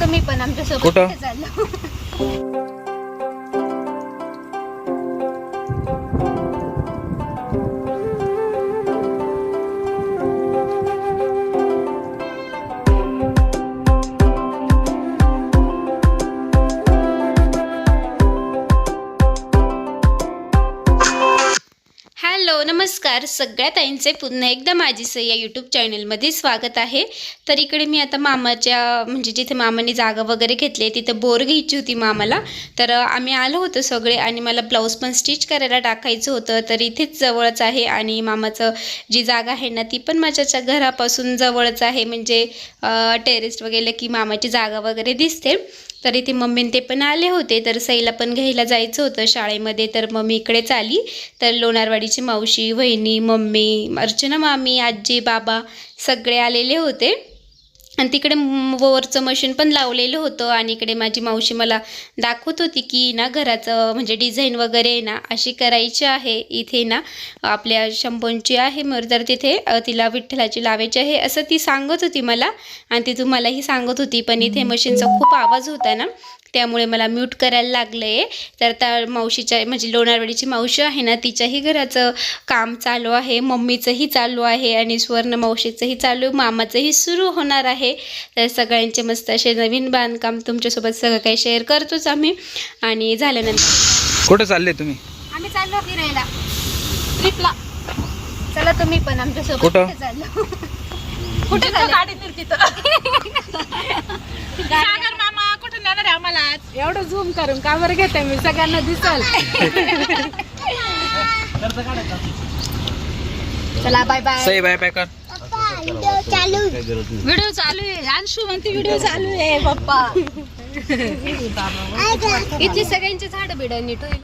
तुम्ही पण आमच्यासोबत कुठं? चाललो नमस्कार. सगळ्या ताईंचे पुन्हा एकदा माझी सई या यूट्यूब चॅनलमध्ये स्वागत आहे. तर इकडे मी आता मामाच्या म्हणजे जिथे मामाने जागा वगैरे घेतली आहे तिथं बोर घ्यायची होती मामाला. तर आम्ही आलो होतो सगळे आणि मला ब्लाऊज पण स्टिच करायला टाकायचं होतं. तर इथेच जवळच आहे आणि मामाचं जी जागा आहे ना ती पण माझ्याच्या घरापासून जवळच आहे. म्हणजे टेरेस वगैरे की मामाची जागा वगैरे दिसते. तर इथे मम्मीन ते पण आले होते तर सईला पण घ्यायला जायचं होतं शाळेमध्ये. तर मम्मी इकडेच आली तर लोणारवाडीची मावशी वहिनी मम्मी अर्चना मामी आजी बाबा सगळे आलेले होते. आणि तिकडे वरचं मशीन पण लावलेलं होतं आणि इकडे माझी मावशी मला दाखवत होती की ना घराचं म्हणजे डिझाईन वगैरे ना अशी करायची आहे. इथे ना आपल्या शंभूंची आहे मग तर तिथे तिला विठ्ठलाची लावायची आहे असं ती सांगत होती मला. आणि ती तुम्हालाही सांगत होती पण इथे मशीनचा खूप आवाज होता ना. त्यामुळे मला म्यूट करायला लागलं आहे तर त्या मावशीच्या म्हणजे लोणारवाडीची मावशी आहे ना तिच्याही घराचं काम चालू आहे. मम्मीचंही चालू आहे आणि स्वर्ण मावशीचंही चालू मामाचंही सुरू होणार आहे. तर सगळ्यांचे मस्त असे नवीन बांधकाम तुमच्यासोबत सगळं काही शेअर करतोच आम्ही. आणि झाल्यानंतर कुठं चालले तुम्ही? आम्ही चाललो फिरायला. ट्रिपला चला तुम्ही पण आमच्यासोबत कुठं? कुठे चाललो? कुठे चाललो? गाडी सागर मामा कुठे नेणार आहे आम्हाला एवढं झूम करून का बरं घेते मी सगळ्यांना दिसल. चला bye bye Sai bye bye कर. व्हिडिओ चालू आहे. अंशू म्हणते व्हिडिओ चालू आहे पप्पा. इथली सगळ्यांची झाड बिड नीट होईल.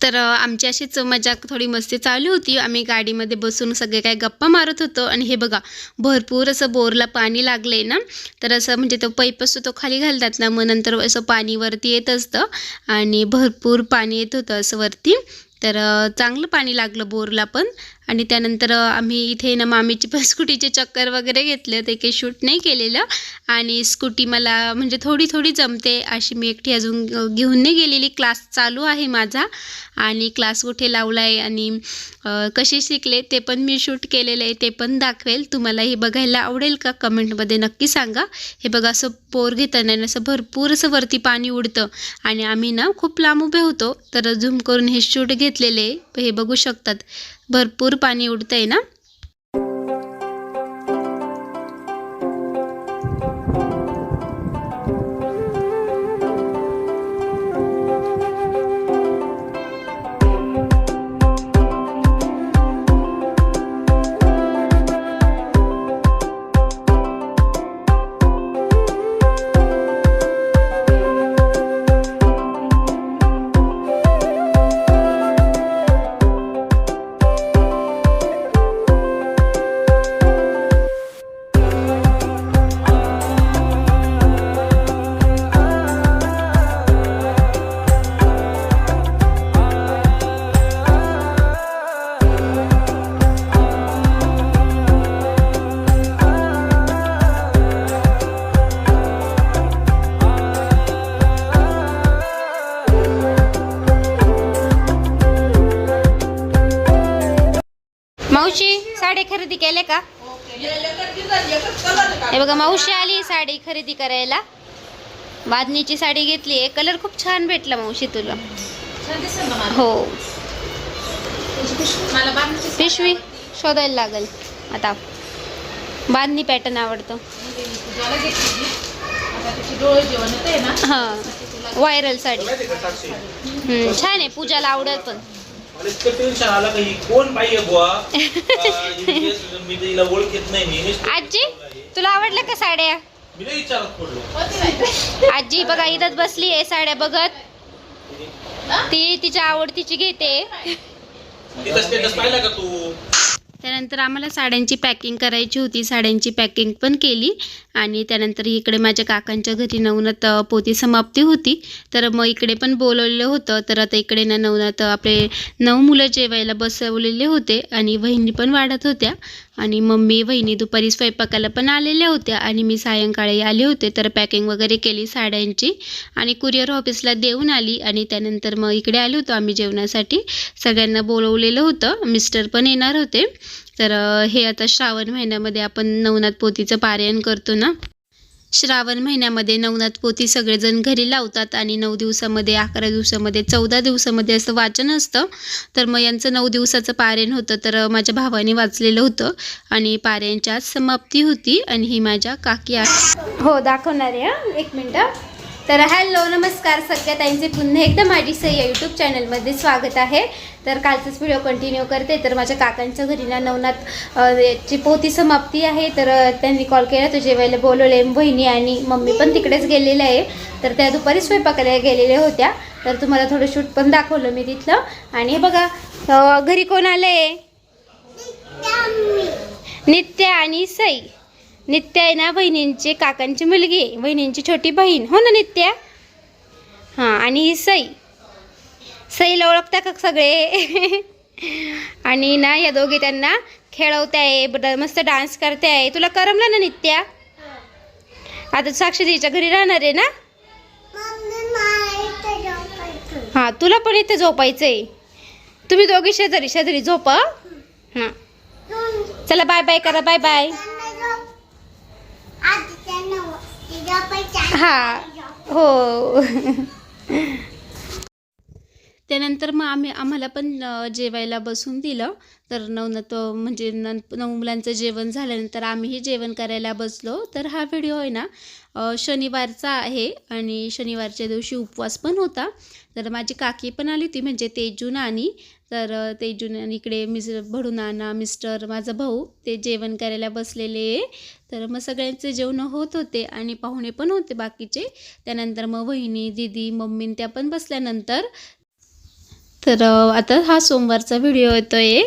तर आमची अशीच मजा थोडी मस्ती चालू होती. आम्ही गाडीमध्ये बसून सगळे काय गप्पा मारत होतो. आणि हे बघा भरपूर असं बोरला पाणी लागलं आहे ना तर असं म्हणजे तो पैप असतो तो खाली घालतात ना मग नंतर असं पाणीवरती येत असतं. आणि भरपूर पाणी येत होतं असं वरती. तर चांगलं पाणी लागलं बोरला पण. आणि त्यानंतर आम्ही इथे ना मामीची पण स्कूटीचे चक्कर वगैरे घेतले ते काही शूट नाही केलेलं. आणि स्कूटी मला म्हणजे थोडी थोडी जमते अशी मी एकटी अजून घेऊन नाही गेलेली. क्लास चालू आहे माझा. आणि क्लास कुठे लावला आहे आणि कसे शिकले ते पण मी शूट केलेलं आहे ते पण दाखवेल. तुम्हालाही बघायला आवडेल का? कमेंटमध्ये नक्की सांगा. हे बघा असं पोर घेताना असं भरपूर असं वरती पाणी उडतं. आणि आम्ही ना खूप लांब उभे होतो. तर झूम करून हे शूट घेतलेले आहे हे बघू शकतात. भरपूर पाणी उडतंय ना? मावशी साडी खरेदी केले का? हे बघा मावशी आली साडी खरेदी करायला. बादनीची साडी घेतली आहे. कलर खूप छान भेटला मावशी तुला. हो. पिशवी शोधायला लागल. आता बांधणी पॅटर्न आवडतो. हां. व्हायरल साडी. छान आहे. पूजाला आवडेल पण. मला इतकं टेन्शन आलं का ही कोण बाई आहे बुवा? आ, ही केस मी तिला ओळखीत नाही मी नुसतं आजी तुला आवडल्या का साड्या? मी विचारत पडलो. आजी बघा इथंच बसली आहे साड्या बघत. ती तिच्या आवडतीची घेते. तिथं स्टेटस पाहिला का तू? त्यानंतर आम्हाला साड्यांची पॅकिंग करायची होती साड्यांची पॅकिंग पण केली. आणि त्यानंतर इकडे माझ्या काकांच्या घरी नवनाथ पोती समाप्ती होती. तर मग इकडे पण बोलवलेलं होतं. तर आता इकडे ना नवनाथ आपले नऊ मुलं जेवायला बसवलेले होते आणि वहिनी पण वाढत होत्या. आणि मम्मी वहिनी दुपारी स्वयंपाकाला पण आलेल्या होत्या आणि मी सायंकाळी आले होते. तर पॅकिंग वगैरे केली साड्यांची आणि कुरिअर ऑफिसला देऊन आली आणि त्यानंतर मग इकडे आलो होतो आम्ही जेवणासाठी. सगळ्यांना बोलवलेलं होतं. मिस्टर पण येणार होते. तर हे आता श्रावण महिन्यामध्ये आपण नवनाथ पोतीचं पारायण करतो ना? श्रावण महिन्यामध्ये नवनाथ पोती सगळेजण घरी लावतात आणि नऊ दिवसामध्ये अकरा दिवसामध्ये चौदा दिवसामध्ये असं वाचन असतं. तर मग यांचं नऊ दिवसाचं पारायण होतं. तर माझ्या भावाने वाचलेलं होतं आणि पारायणच्या आज समाप्ती होती आणि ही माझ्या काकी आहे हो दाखवणार आहे एक मिनटं. तर हॅलो नमस्कार. सगळ्या ताईंचे पुन्हा एकदा माझी सई या यूट्यूब चॅनलमध्ये स्वागत आहे. तर कालचाच व्हिडिओ कंटिन्यू करते. तर माझ्या काकांच्या घरी ना नवनाथ ची पोती समाप्ती आहे. तर त्यांनी कॉल केला. तर जेवायला बोलवले बहिणी आणि मम्मी पण तिकडेच गेलेल्या आहे. तर त्या दुपारी स्वयंपाकाला गेलेल्या होत्या. तर तुम्हाला थोडं शूट पण दाखवलं मी तिथलं. आणि हे बघा घरी कोण आलं आहे नित्या आणि सई. नित्या आहे ना बहिणींची काकांची मुलगी आहे बहिणींची छोटी बहीण. हो ना नित्या? हां आणि ही सई. सईला ओळखता का सगळे? आणि ना या दोघे त्यांना खेळवते आहे ब- मस्त डान्स करते आहे तुला करमलं ना नित्या? आता साक्षीच्या घरी राहणार आहे ना? हां तुला पण इथे झोपायचं आहे तुम्ही दोघे शेजारी शेजारी झोपा. हां. चला बाय बाय करा बाय बाय हा हो. त्यानंतर मग आम्ही आम्हाला पण जेवायला बसून दिलं. तर नवनत म्हणजे न नऊ मुलांचं जेवण झाल्यानंतर आम्हीही जेवण करायला बसलो. तर हा व्हिडिओ आहे ना शनिवारचा आहे आणि शनिवारच्या दिवशी उपवास पण होता. तर माझी काकी पण आली होती म्हणजे तेजू आणि तर ते जुन्या इकडे मिस भडू नाना मिस्टर माझा भाऊ ते जेवण करायला बसलेले आहे. तर मग सगळ्यांचे जेवण होत होते आणि पाहुणे पण होते बाकीचे. त्यानंतर मग वहिनी दिदी मम्मी त्या पण बसल्यानंतर. तर आता हा सोमवारचा व्हिडिओ येतोय.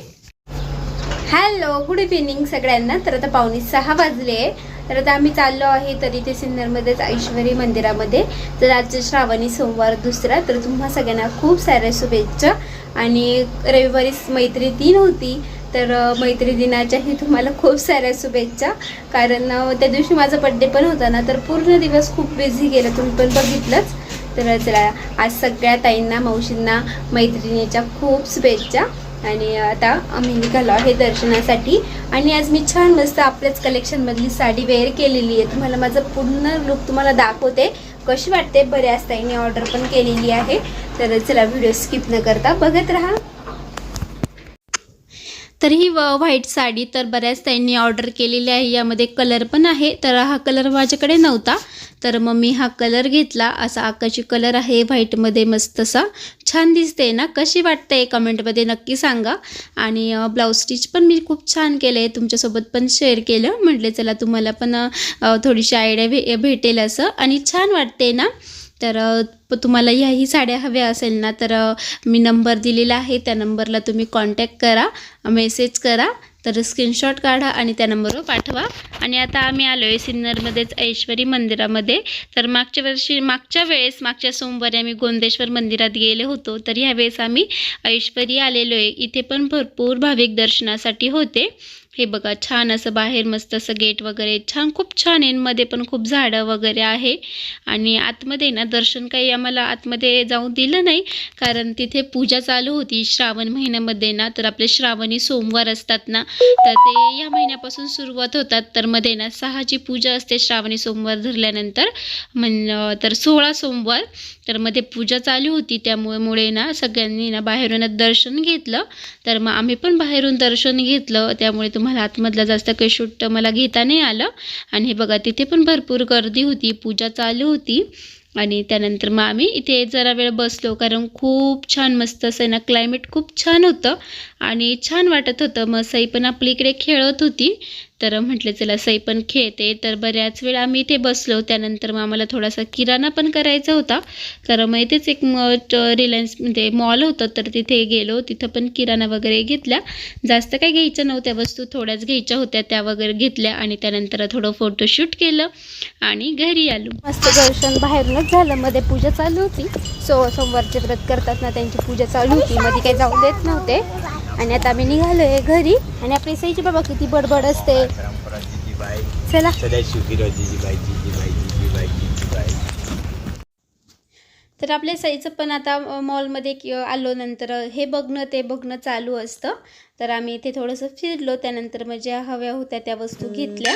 हॅलो गुड इव्हिनिंग सगळ्यांना. तर आता पाहुणे सहा वाजले तर आता आम्ही चाललो आहे तर इथे सिन्नरमध्येच ऐश्वरी मंदिरामध्ये. तर आजचे श्रावणी सोमवार दुसरा. तर तुम्हा सगळ्यांना खूप साऱ्या शुभेच्छा. आणि रविवारीच मैत्री दिन होती तर मैत्री दिनाच्याही तुम्हाला खूप साऱ्या शुभेच्छा. कारण त्या दिवशी माझा बड्डे पण होता ना तर पूर्ण दिवस खूप बिझी गेला. तुम्ही पण बघितलंच. तर चला आज सगळ्या ताईंना मावशींना मैत्रिणीच्या खूप शुभेच्छा. आणि आता आम्ही निघालो आहे दर्शनासाठी. आणि आज मी छान मस्त आपल्याच कलेक्शनमधली साडी वेअर केलेली आहे. तुम्हाला माझं पूर्ण लुक तुम्हाला दाखवते. कशी वाटते? बऱ्याच ताईने ऑर्डर पण केलेली आहे. तर चला व्हिडिओ स्किप न करता बघत राहा. तर ही व- व्हाईट साडी तर बऱ्याच त्यांनी ऑर्डर केलेली आहे. यामध्ये कलर पण आहे. तर हा कलर माझ्याकडे नव्हता. तर मग मी हा कलर घेतला. असा आकाशी कलर आहे. व्हाईटमध्ये मस्त असा छान दिसते ना? कशी वाटते कमेंटमध्ये नक्की सांगा. आणि ब्लाऊज स्टिच पण मी खूप छान केलं आहे तुमच्यासोबत पण शेअर केलं. म्हटले चला तुम्हाला पण थोडीशी आयडिया भे भेटेल असं. आणि छान वाटते ना? तर प- तुम्हाला ह्याही साड्या हव्या असेल ना तर मी नंबर दिलेला आहे. त्या नंबरला तुम्ही कॉन्टॅक्ट करा मेसेज करा. तर स्क्रीनशॉट काढा आणि त्या नंबरवर पाठवा. आणि आता आम्ही आलो आहे सिन्नरमध्येच ऐश्वरी मंदिरामध्ये. तर मागच्या वर्षी मागच्या वेळेस मागच्या सोमवारी आम्ही गोंदेश्वर मंदिरात गेले होतो. तर ह्यावेळेस आम्ही ऐश्वरी आलेलो आहे इथे पण भरपूर भाविक दर्शनासाठी होते. हे बघा छान असं बाहेर मस्त असं गेट वगैरे छान खूप छान आहे. मध्ये पण खूप झाडं वगैरे आहे. आणि आतमध्ये ना दर्शन काही आम्हाला आतमध्ये जाऊ दिलं नाही. कारण तिथे पूजा चालू होती श्रावण महिन्यामध्ये ना. तर आपले श्रावणी सोमवार असतात ना तर ते या महिन्यापासून सुरुवात होतात. तर मध्ये ना सहाची पूजा असते श्रावणी सोमवार धरल्यानंतर. म्हण तर सोळा सोमवार. तर मध्ये पूजा चालू होती. त्यामुळे मुळे ना सगळ्यांनी ना बाहेरूनच दर्शन घेतलं. तर मग आम्ही पण बाहेरून दर्शन घेतलं. त्यामुळे तुम्हाला आतमधलं जास्त काही शूट मला घेता नाही आलं. आणि हे बघा तिथे पण भरपूर गर्दी होती. पूजा चालू होती. आणि त्यानंतर मग आम्ही इथे जरा वेळ बसलो. कारण खूप छान मस्त असं ना क्लायमेट खूप छान होतं. आणि छान वाटत होतं. मग सई पण आपली इकडे खेळत होती. तर म्हटलं चला सई पण खेळते. तर बऱ्याच वेळ आम्ही इथे बसलो. त्यानंतर मग आम्हाला थोडासा किराणा पण करायचा होता. तर मग इथेच एक रिलायन्स म्हणजे मॉल होतं. तर तिथे गेलो. तिथं पण किराणा वगैरे घेतल्या जास्त काही घ्यायच्या नव्हत्या वस्तू. थोड्याच घ्यायच्या होत्या त्या वगैरे घेतल्या. आणि त्यानंतर थोडं फोटोशूट केलं आणि घरी आलो. मस्त दर्शन बाहेरूनच झालं. मध्ये पूजा चालू होती. सो सोमवारचे व्रत करतात ना त्यांची पूजा चालू होती. मध्ये काही जाऊ देत नव्हते. आणि आता आम्ही निघालो आहे घरी. आणि आपली सईची बाबा किती बडबड असते. चला. तर आपल्या साईचं पण आता मॉलमध्ये आलो नंतर हे बघणं ते बघणं चालू असतं. तर आम्ही इथे थोडंसं फिरलो त्यानंतर मग ज्या हव्या होत्या त्या वस्तू घेतल्या.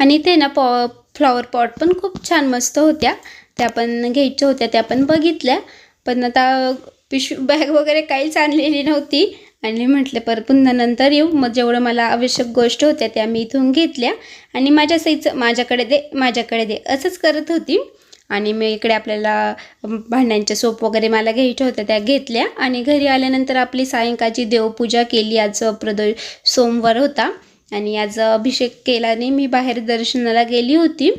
आणि इथे ना पॉ फ्लॉवर पॉट पण खूप छान मस्त होत्या. त्या पण घ्यायच्या होत्या त्या पण बघितल्या. पण आता पिशवी बॅग वगैरे काहीच आणलेली नव्हती. आणि म्हटलं पर पुन्हा नंतर येऊ. मग जेवढं मला आवश्यक गोष्ट होत्या त्या मी इथून घेतल्या. आणि माझ्या सईचं माझ्याकडे दे माझ्याकडे दे असंच करत होती. आणि मी इकडे आपल्याला भांड्यांच्या सोप वगैरे मला घ्यायच्या होत्या त्या घेतल्या. आणि घरी आल्यानंतर आपली सायंकाळची देवपूजा केली. आज प्रदो सोमवार होता. आणि आज अभिषेक केला नाही मी बाहेर दर्शनाला गेली होती.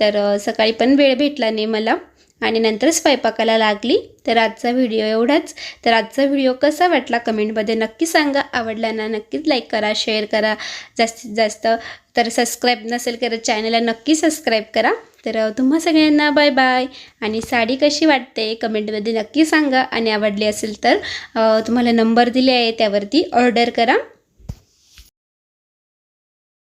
तर सकाळी पण वेळ भेटला नाही मला. आणि नंतर स्वयंपाकाला लागली तर आजचा व्हिडिओ एवढाच. तर आजचा व्हिडिओ कसा वाटला कमेंटमध्ये नक्की सांगा. आवडला ना नक्कीच लाईक करा शेअर करा. जास्तीत जास्त तर सबस्क्राईब नसेल करत चॅनलला नक्की सबस्क्राईब करा. तर तुम्हा सगळ्यांना बाय बाय आणि साडी कशी वाटते कमेंटमध्ये नक्की सांगा. आणि आवडली असेल तर तुम्हाला नंबर दिले आहे त्यावरती ऑर्डर करा.